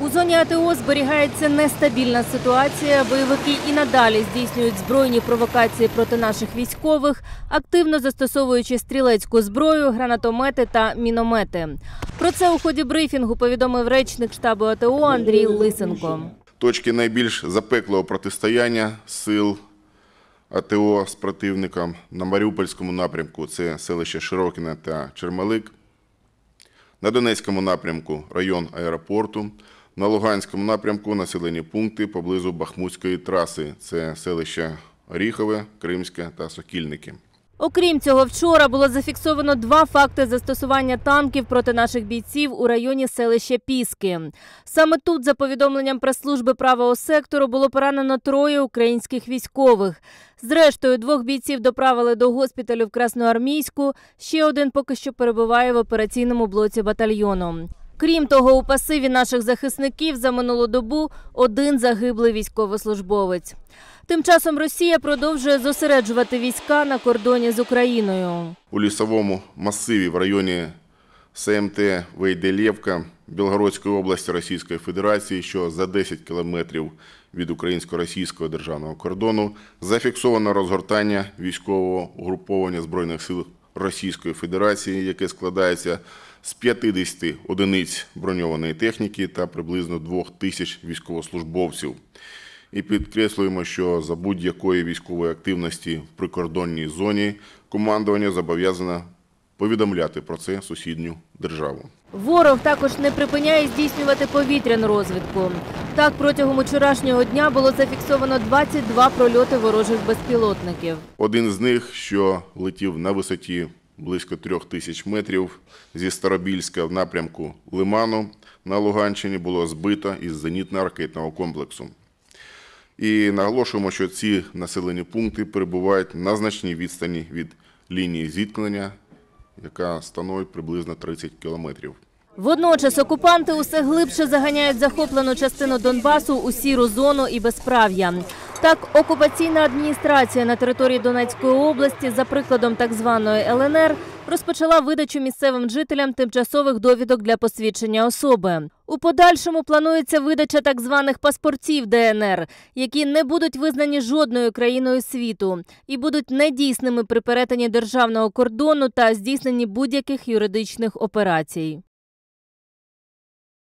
У зоні АТО зберігається нестабільна ситуація. Бойовики і надалі здійснюють збройні провокації проти наших військових, активно застосовуючи стрілецьку зброю, гранатомети та міномети. Про це у ході брифінгу повідомив речник штабу АТО Андрій Лисенко. Точки найбільш запеклого протистояння сил АТО з противником на Маріупольському напрямку це селище Широкіне та Чермалик. На Донецькому напрямку район аеропорту. На Луганському напрямку населені пункти поблизу Бахмутської траси. Це селище Оріхове, Кримське та Сокільники. Окрім цього, вчора було зафіксовано два факти застосування танків проти наших бійців у районі селища Піски. Саме тут, за повідомленням прес-служби правого сектору, було поранено троє українських військових. Зрештою, двох бійців доправили до госпіталю в Красноармійську. Ще один поки що перебуває в операційному блоці батальйону. Крім того, у пасиві наших захисників за минулу добу один загиблий військовослужбовець. Тим часом Росія продовжує зосереджувати війська на кордоні з Україною. У лісовому масиві в районі СМТ Вейделєвка Білгородської області Російської Федерації, що за 10 кілометрів від українсько-російського державного кордону, зафіксовано розгортання військового угруповання Збройних сил Російської Федерації, яке складається з 50 одиниць броньованої техніки та приблизно 2 тисяч військовослужбовців. І підкреслюємо, що за будь-якої військової активності в прикордонній зоні командування зобов'язане повідомляти про це сусідню державу. Ворог також не припиняє здійснювати повітряну розвідку. Так, протягом вчорашнього дня було зафіксовано 22 прольоти ворожих безпілотників. Один з них, що летів на висоті близько трьох тисяч метрів зі Старобільська в напрямку Лиману на Луганщині, було збито із зенітно-ракетного комплексу. І наголошуємо, що ці населені пункти перебувають на значній відстані від лінії зіткнення, яка становить приблизно 30 кілометрів. Водночас окупанти усе глибше заганяють захоплену частину Донбасу у сіру зону і безправ'я. Так, окупаційна адміністрація на території Донецької області, за прикладом так званої ЛНР, розпочала видачу місцевим жителям тимчасових довідок для посвідчення особи. У подальшому планується видача так званих паспортів ДНР, які не будуть визнані жодною країною світу і будуть недійсними при перетині державного кордону та здійсненні будь-яких юридичних операцій.